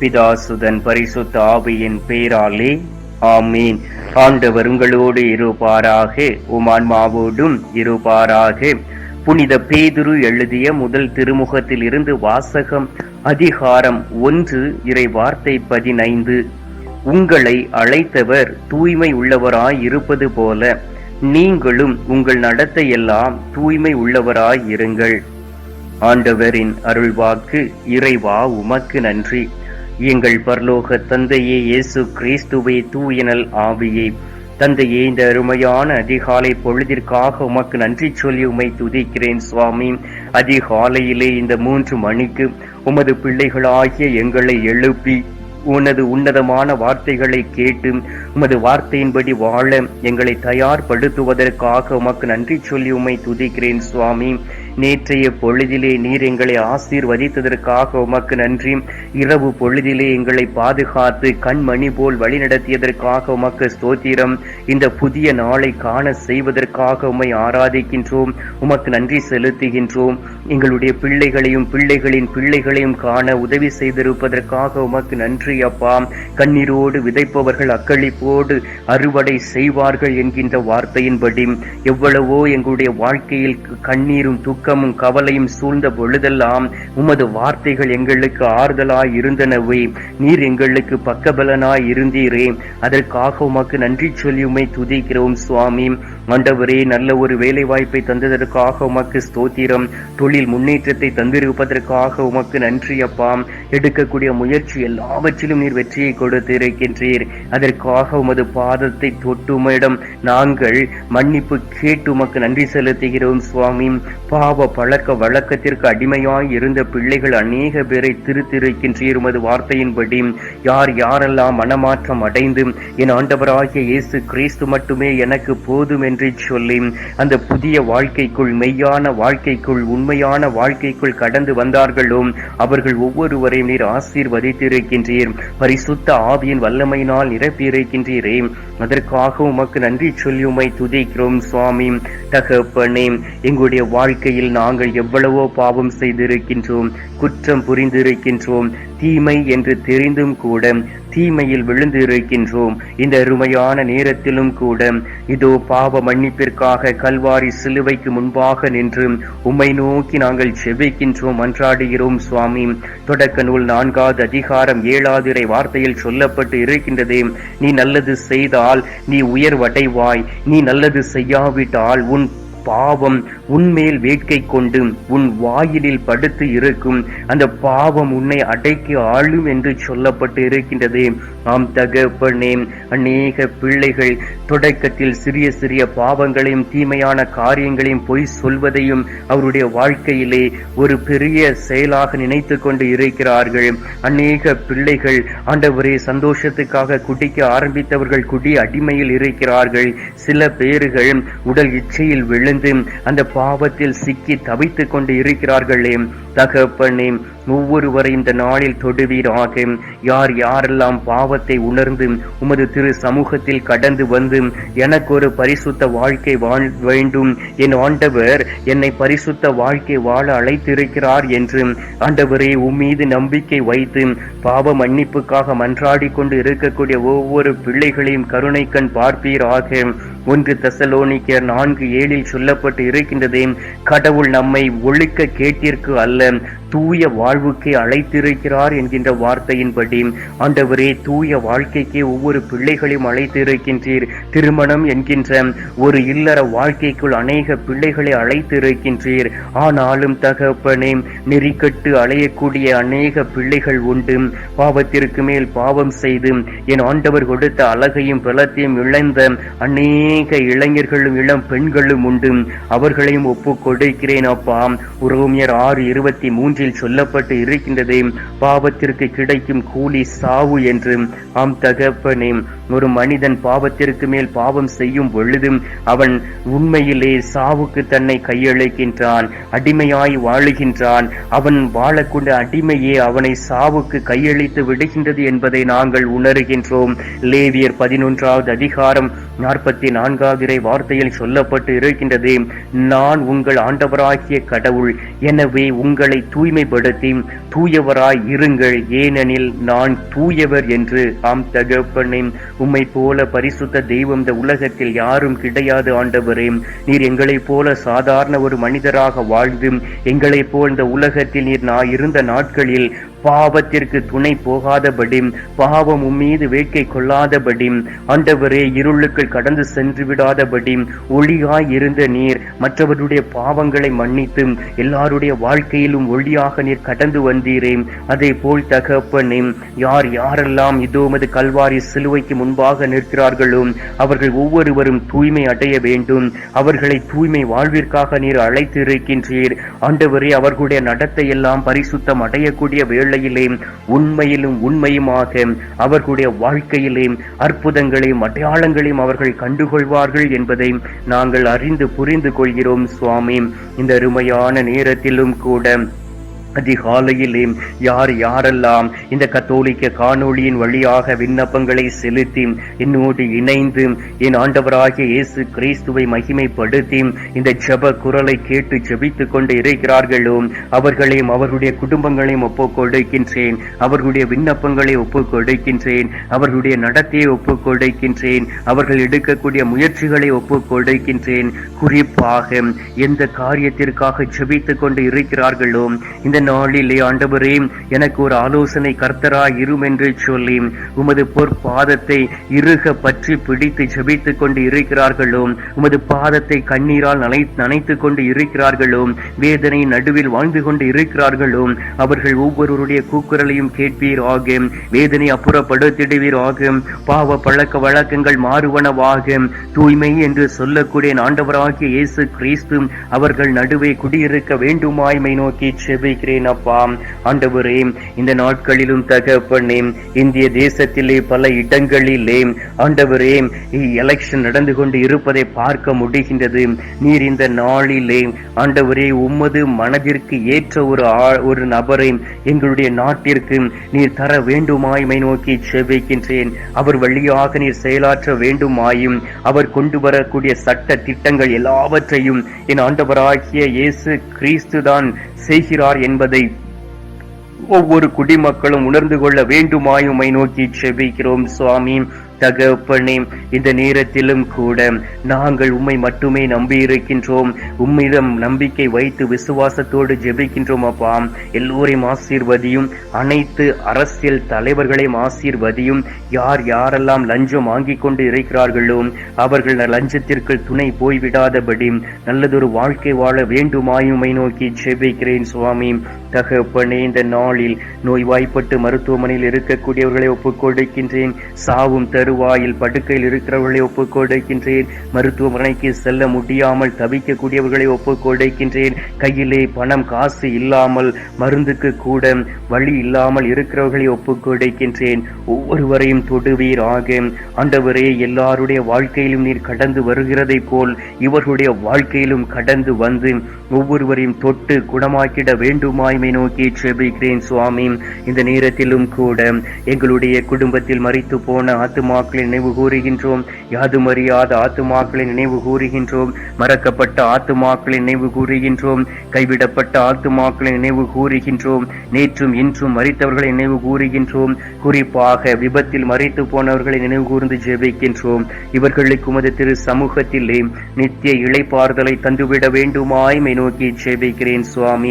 பிதாசுதன் பரிசுத்த ஆவியின் பேராலே ஆமீன். ஆண்டவர் உங்களோடு இருப்பாராக உமான்மாவோடும் இருப்பாராக. புனித பேதுரு எழுதிய முதல் திருமுகத்தில் இருந்து வாசகம் அதிகாரம் ஒன்று இறை வார்த்தை பதினைந்து. உங்களை அழைத்தவர் தூய்மை உள்ளவராய் இருப்பது போல நீங்களும் உங்கள் நடத்தையெல்லாம் தூய்மை உள்ளவராய் இருங்கள். ஆண்டவரின் அருள்வாக்கு இறைவா உமக்கு நன்றி. எங்கள் பரலோக தந்தையே இயேசு கிறிஸ்துவை தூயனல் ஆவியே. தந்தையே இந்த அருமையான அதிகாலை பொழுதிற்காக உமக்கு நன்றி சொல்லி உமை துதிக்கிறேன் சுவாமி. அதிகாலையிலே இந்த மூன்று மணிக்கு உமது பிள்ளைகளாகிய எங்களை எழுப்பி உனது உன்னதமான வார்த்தைகளை கேட்டு உமது வார்த்தையின்படி வாழ எங்களை தயார்படுத்துவதற்காக உமக்கு நன்றி சொல்லி உமை துதிக்கிறேன் சுவாமி. நேற்றைய பொழுதிலே நீர் எங்களை ஆசீர்வதித்ததற்காக உமக்கு நன்றி. இரவு பொழுதிலே எங்களை பாதுகாத்து கண்மணி போல் வழிநடத்தியதற்காக உமக்கு ஸ்தோத்திரம். இந்த புதிய நாளை காண செய்வதற்காக உம்மை ஆராதிக்கின்றோம். உமக்கு நன்றி செலுத்துகின்றோம். எங்களுடைய பிள்ளைகளையும் பிள்ளைகளின் பிள்ளைகளையும் காண உதவி செய்திருப்பதற்காக உமக்கு நன்றி அப்பா. கண்ணீரோடு விதைப்பவர்கள் அக்களிப்போடு அறுவடை செய்வார்கள் என்கின்ற வார்த்தையின்படி எவ்வளவோ எங்களுடைய வாழ்க்கையில் கண்ணீரும் துக்கமும் கவலையும் சூழ்ந்த பொழுதெல்லாம் உமது வார்த்தைகள் எங்களுக்கு ஆறுதலாய் இருந்தனவே. நீர் எங்களுக்கு பக்கபலனாய் இருந்தீரே. அதற்காக உமக்கு நன்றி சொல்லி உமை துதிக்கிறோம் சுவாமி. ஆண்டவரே நல்ல ஒரு வேலை வாய்ப்பை தந்ததற்காக உமக்கு ஸ்தோத்திரம். தொழில் முன்னேற்றத்தை தந்திருப்பதற்காக உமக்கு நன்றி அப்பா. எடுக்கக்கூடிய முயற்சி எல்லாவற்றிலும் நீர் வெற்றியை கொடுத்திருக்கின்றீர். அதற்காக உமது பாதத்தை தொட்டு உம்மிடம் நாங்கள் மன்னிப்பு கேட்டு உமக்கு நன்றி செலுத்துகிறோம் சுவாமி. பாவ பாவ பழக்க வழக்கத்திற்கு அடிமையாய் இருந்த பிள்ளைகள் அநேக பேரை திருத்திருக்கின்ற உமது வார்த்தையின்படி. யார் யாரெல்லாம் மனமாற்றம் அடைந்து என் ஆண்டவராகிய இயேசு கிறிஸ்து மட்டுமே எனக்கு போதும் என்று சொல்லி அந்த புதிய வாழ்க்கைக்குள் மெய்யான வாழ்க்கைக்குள் உண்மையான வாழ்க்கைக்குள் கடந்து வந்தார்களோ அவர்கள் ஒவ்வொருவரையும் நீர் ஆசீர்வதித்திருக்கின்றீர். பரிசுத்த ஆவியின் வல்லமையினால் நிரப்பியிருக்கின்றீரே. அதற்காக உமக்கு நன்றி சொல்லி உமை துதிக்கிறோம் சுவாமி. தகப்பனே எங்களுடைய வாழ்க்கையில் நாங்கள் எவ்வளவோ பாவம் செய்திருக்கின்றோம் குற்றம் புரிந்திருக்கின்றோம் தீமை என்று தெரிந்தும் கூட தீமையில் விழுந்து இருக்கின்றோம் இந்த அருமையான நேரத்திலும் கூட இதோ பாவ மன்னிப்பிற்காக கல்வாரி சிலுவைக்கு முன்பாக நின்று உம்மை நோக்கி நாங்கள் செபிக்கின்றோம் அன்றாடுகிறோம் சுவாமி. தொடக்க நூல் நான்காவது அதிகாரம் ஏழாதிரை வார்த்தையில் சொல்லப்பட்டு இருக்கின்றதே நீ நல்லது செய்தால் நீ உயர்வடைவாய் நீ நல்லது செய்யாவிட்டால் உன் பாவம் உன்மேல் வேட்கை கொண்டு உன் வாயிலில் படுத்து இருக்கும். அந்த பாவம் உன்னை அடைக்கி ஆளும் என்று சொல்லப்பட்டு இருக்கின்றது. ஆம் தகப்பனே அநேக பிள்ளைகள் தொடக்கத்தில் சிறிய சிறிய பாவங்களையும் தீமையான காரியங்களையும் பொய் சொல்வதையும் அவருடைய வாழ்க்கையிலே ஒரு பெரிய செயலாக நினைத்து கொண்டு இருக்கிறார்கள். அநேக பிள்ளைகள் ஆண்டவரே சந்தோஷத்துக்காக குடிக்க ஆரம்பித்தவர்கள் குடி அடிமையில் இருக்கிறார்கள். சில பேர்கள் உடல் இச்சையில் விழுந்து அந்த பாவத்தில் சிக்கி தவித்துக் கொண்டு இருக்கிறார்களே. தகப்பனே ஒவ்வொருவரை இந்த நாளில் தொடுவீராக. யார் யாரெல்லாம் பாவத்தை உணர்ந்து உமது திரு சமூகத்தில் கடந்து வந்து எனக்கு ஒரு பரிசுத்த வாழ்க்கை வாழ் வேண்டும். என் ஆண்டவர் என்னை பரிசுத்த வாழ்க்கை வாழ அழைத்திருக்கிறார் என்று ஆண்டவரே உம்மீது நம்பிக்கை வைத்து பாவ மன்னிப்புக்காக மன்றாடி கொண்டு இருக்கக்கூடிய ஒவ்வொரு பிள்ளைகளையும் கருணை கண் பார்ப்பீராக. ஒன்று தசலோனிக்கர் நான்கு ஏழில் சொல்லப்பட்டு இருக்கின்றதே கடவுள் நம்மை ஒழுக்க கேட்டிற்கு அல்ல. தூய வாழ்வுக்கே அழைத்திருக்கிறார் என்கின்ற வார்த்தையின்படி ஆண்டவரே தூய வாழ்க்கைக்கே ஒவ்வொரு பிள்ளைகளையும் அழைத்திருக்கின்றீர். திருமணம் என்கின்ற ஒரு இல்லற வாழ்க்கைக்குள் அநேக பிள்ளைகளை அழைத்திருக்கின்றீர். ஆனாலும் தகப்பனே நெறிக்கட்டு அலையக்கூடிய அநேக பிள்ளைகள் உண்டு. பாவத்திற்கு மேல் பாவம் செய்து என் ஆண்டவர் கொடுத்த அழகையும் பலத்தையும் இழந்த அநேக இளைஞர்களும் இளம் பெண்களும் உண்டு. அவர்களையும் ஒப்பு கொடுக்கிறேன் அப்பா. உரோமியர் ஆறு இருபத்தி மூன்று ஒன்றில் சொல்லப்பட்டு இருக்கின்றதே பாவத்திற்கு கிடைக்கும் கூலி சாவு என்று ஆம் தகப்பனே ஒரு மனிதன் பாவத்திற்கு மேல் பாவம் செய்யும் பொழுது அவன் உண்மையிலே சாவுக்கு தன்னை கையளிக்கின்றான் அடிமையாய் வாழுகின்றான். அவன் வாழக்கூடிய அடிமையே அவனை சாவுக்கு கையளித்து விடுகின்றது என்பதை நாங்கள் உணர்கின்றோம். லேவியர் பதினொன்றாவது அதிகாரம் நாற்பத்தி நான்காவது வார்த்தையில் சொல்லப்பட்டு இருக்கின்றது நான் உங்கள் ஆண்டவராகிய கடவுள் எனவே உங்களை தூய்மைப்படுத்தி தூயவராய் இருங்கள். ஏனெனில் நான் தூயவர் என்று ஆம் தகப்பனே உம்மை போல பரிசுத்த தெய்வம் இந்த உலகத்தில் யாரும் கிடையாது ஆண்டவரே. நீர் எங்களைப் போல சாதாரண ஒரு மனிதராக வாழ்ந்து எங்களைப் போல் இந்த உலகத்தில் நீர் நான் இருந்த நாட்களில் பாவத்திற்கு துணை போகாதபடி பாவம் உம்மீது வேட்கை கொள்ளாதபடி ஆண்டவரே இருளுக்குள் கடந்து சென்று விடாதபடி ஒளியாய் இருந்த நீர் மற்றவருடைய பாவங்களை மன்னித்து எல்லாருடைய வாழ்க்கையிலும் ஒளியாக நீர் கடந்து வந்தீரே. அதே போல் தகப்பனே யார் யாரெல்லாம் இதோமது கல்வாரி சிலுவைக்கு முன்பாக நிற்கிறார்களோ அவர்கள் ஒவ்வொருவரும் தூய்மை அடைய வேண்டும். அவர்களை தூய்மை வாழ்விற்காக நீர் அழைத்து இருக்கின்றீர் ஆண்டவரே அவர்களுடைய நடத்தை எல்லாம் பரிசுத்தம் அடையக்கூடிய வேளையிலே உண்மையிலும் உண்மையுமாக அவர்களுடைய வாழ்க்கையிலே அற்புதங்களையும் அடையாளங்களையும் அவர்கள் கண்டுகொள்வார்கள் என்பதை நாங்கள் அறிந்து புரிந்து கொள்கிறோம் சுவாமி. இந்த அருமையான நேரத்திலும் கூட அதிகாலையிலே யார் யாரெல்லாம் இந்த கத்தோலிக்க காணொளியின் வழியாக விண்ணப்பங்களை செலுத்தி என்னோடு இணைந்து என் ஆண்டவராகிய இயேசு கிறிஸ்துவை மகிமைப்படுத்தி இந்த ஜெப குரலை கேட்டு ஜெபித்துக் கொண்டு இருக்கிறார்களோ அவர்களையும் அவர்களுடைய குடும்பங்களையும் ஒப்புக் கொடுக்கின்றேன். அவர்களுடைய விண்ணப்பங்களை ஒப்புக் கொடுக்கின்றேன். அவர்களுடைய நடத்தையை ஒப்புக் கொடுக்கின்றேன். அவர்கள் எடுக்கக்கூடிய முயற்சிகளை ஒப்புக் கொடுக்கின்றேன். குறிப்பாக எந்த காரியத்திற்காக ஜெபித்துக் கொண்டு இருக்கிறார்களோ இந்த நாளிலே ஆண்டவரே எனக்கு ஒரு ஆலோசனை கர்த்தராய் இரும் என்று சொல்லி உமது பொற்பாதத்தை இருக பற்றி பிடித்து ஜெபித்துக் கொண்டு இருக்கிறார்களோ உமது பாதத்தை கண்ணீரால் நனை நனைத்துக் கொண்டு இருக்கிறார்களோ வேதனை நடுவில் வாழ்ந்து கொண்டு இருக்கிறார்களோ அவர்கள் ஒவ்வொருவருடைய கூக்குரலையும் கேட்பீர் ஆகும் வேதனை அப்புறப்படுத்திடுவீர் ஆகும் பாவ பழக்க வழக்கங்கள் மாறுவனவாக தூய்மை என்று சொல்லக்கூடிய ஆண்டவராகிய இயேசு கிறிஸ்து அவர்கள் நடுவே குடியிருக்க வேண்டுமாய்மை நோக்கி செபிக்கிறேன் அப்பா ஆண்டவரே இந்த நாட்களிலும் தகப்பனே இந்திய தேசத்திலே பல இடங்களிலே ஆண்டவரே எலெக்ஷன் நடந்து கொண்டு இருப்பதை பார்க்க முடிகின்றது. நீர் இந்த நாளிலே ஆண்டவரே உம்மது மனதிற்கு ஏற்ற ஒரு ஒரு நபரை எங்களுடைய நாட்டிற்கு நீர் தர வேண்டுமாய்மை நோக்கி செபிக்கின்றேன். அவர் வழியாக நீர் செயலாற்ற வேண்டுமாயும் அவர் கொண்டு வரக்கூடிய சட்ட திட்டங்கள் எல்லாவற்றையும் என் ஆண்டவராகிய இயேசு கிறிஸ்து தான் செய்கிறார் என்பதை ஒவ்வொரு குடிமக்களும் உணர்ந்து கொள்ள வேண்டுமாயுமை நோக்கி செபிக்கிறோம் சுவாமி. தகப்பனே இந்த நேரத்திலும் கூட நாங்கள் உம்மை மட்டுமே நம்பி இருக்கின்றோம் உம்மிடம் நம்பிக்கை வைத்து விசுவாசத்தோடு ஜெபிக்கின்றோம் அப்பா. எல்லோரையும் ஆசீர்வதியும் அனைத்து அரசியல் தலைவர்களையும் ஆசீர்வதியும். யார் யாரெல்லாம் லஞ்சம் வாங்கிக் கொண்டு இருக்கிறார்களோ அவர்கள் லஞ்சத்திற்கு துணை போய்விடாதபடி நல்லதொரு வாழ்க்கை வாழ வேண்டுமாயுமை நோக்கி ஜெபிக்கிறேன் சுவாமி. தகப்பனே இந்த நாளில் நோய்வாய்ப்பட்டு மருத்துவமனையில் இருக்கக்கூடியவர்களை ஒப்புக்கொடுக்கின்றேன். சாவும் தருவாயில் படுக்கையில் இருக்கிறவர்களை ஒப்புக்கொடுக்கின்றேன். மருத்துவமனைக்கு செல்ல முடியாமல் தவிக்கக்கூடியவர்களை ஒப்புக்கொடுக்கின்றேன். கையிலே பணம் காசு இல்லாமல் மருந்துக்கு கூட வழி இல்லாமல் இருக்கிறவர்களை ஒப்புக்கொடுக்கின்றேன். ஒவ்வொருவரையும் தொடுவீர் ஆக. ஆண்டவரே எல்லாருடைய வாழ்க்கையிலும் நீர் கடந்து வருகிறதை போல் இவர்களுடைய வாழ்க்கையிலும் கடந்து வந்து ஒவ்வொருவரையும் தொட்டு குணமாக்கிட வேண்டுமாய்மை நோக்கி செபிக்கிறேன் சுவாமி. இந்த நேரத்திலும் கூட எங்களுடைய குடும்பத்தில் மறித்து போன ஆத்துமாக்களை நினைவு கூறுகின்றோம். யாதும் அறியாத ஆத்துமாக்களை நினைவு கூறுகின்றோம். மறக்கப்பட்ட ஆத்துமாக்களை நினைவு கூறுகின்றோம். கைவிடப்பட்ட ஆத்துமாக்களை நினைவு கூறுகின்றோம். நேற்றும் இன்றும் மறித்தவர்களை நினைவு கூறுகின்றோம். குறிப்பாக விபத்தில் மறித்து போனவர்களை நினைவு கூர்ந்து ஜெபிக்கின்றோம். இவர்களுக்கு உமது திரு சமூகத்திலே நித்திய இளைப்பாறுதலை தந்துவிட வேண்டுமாய் நோக்கி ஜெபிக்கிறேன் சுவாமி.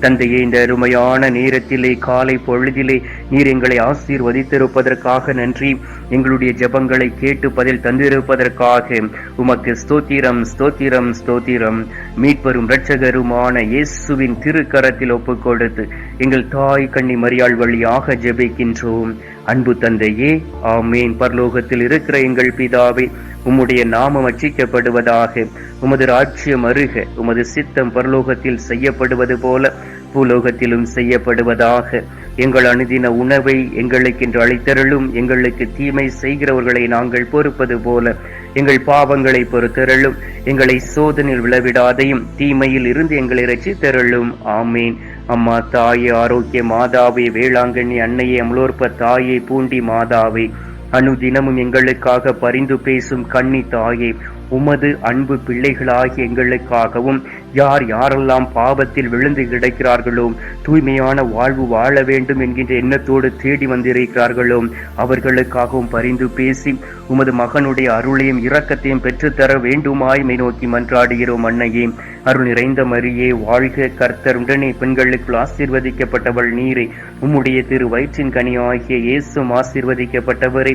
தந்தையே இந்த அருமையான நேரத்திலே காலை பொழுதிலே நீர் எங்களை ஆசீர்வதித்திருப்பதற்காக நன்றி. எங்களுடைய ஜெபங்களை கேட்டு பதில் தந்திருப்பதற்காக உமக்கு ஸ்தோத்திரம் ஸ்தோத்திரம் ஸ்தோத்திரம். மீட்பரும் இரட்சகருமான இயேசுவின் திருக்கரத்தில் ஒப்புக் கொடுத்து எங்கள் தாய் கண்ணி மரியாள் வழியாக ஜெபிக்கின்றோம். அன்பு தந்தையே ஆமேன். பரலோகத்தில் இருக்கிற எங்கள் பிதாவே உம்முடைய நாமம் அச்சிக்கப்படுவதாக உமது ராஜ்யம் அருக உமது சித்தம் பரலோகத்தில் செய்யப்படுவது போல பூலோகத்திலும் செய்யப்படுவதாக. எங்கள் அணுதின உணவை எங்களுக்கு என்று அளித்தருளும் எங்களுக்கு தீமை செய்கிறவர்களை நாங்கள் பொறுப்பது போல எங்கள் பாவங்களை பொறுத்தருளும் எங்களை சோதனையில் விழவிடாதையும் தீமையில் இருந்து எங்களை ரட்சித்தருளும் ஆமேன். அம்மா தாயே ஆரோக்கிய மாதாவே வேளாங்கண்ணி அன்னையே அமலோற்ப தாயே பூண்டி மாதாவே அனுதினமும் எங்களுக்காக பரிந்து பேசும் கண்ணி தாயே உமது அன்பு பிள்ளைகளாகிய எங்களுக்காகவும் யார் யாரெல்லாம் பாவத்தில் விழுந்து கிடக்கிறார்களோ தூய்மையான வாழ்வு வாழ வேண்டும் என்கின்ற எண்ணத்தோடு தேடி வந்திருக்கிறார்களோ அவர்களுக்காகவும் பரிந்து பேசி உமது மகனுடைய அருளையும் இரக்கத்தையும் பெற்றுத்தர வேண்டுமாய் மை நோக்கி மன்றாடுகிறோம் அன்னையே. அருள் நிறைந்த மரியே வாழ்க கர்த்தர். உடனே பெண்களுக்குள் ஆசீர்வதிக்கப்பட்டவள் நீரை. உம்முடைய திரு வயிற்றின் கனி ஆகிய இயேசும் ஆசீர்வதிக்கப்பட்டவரை.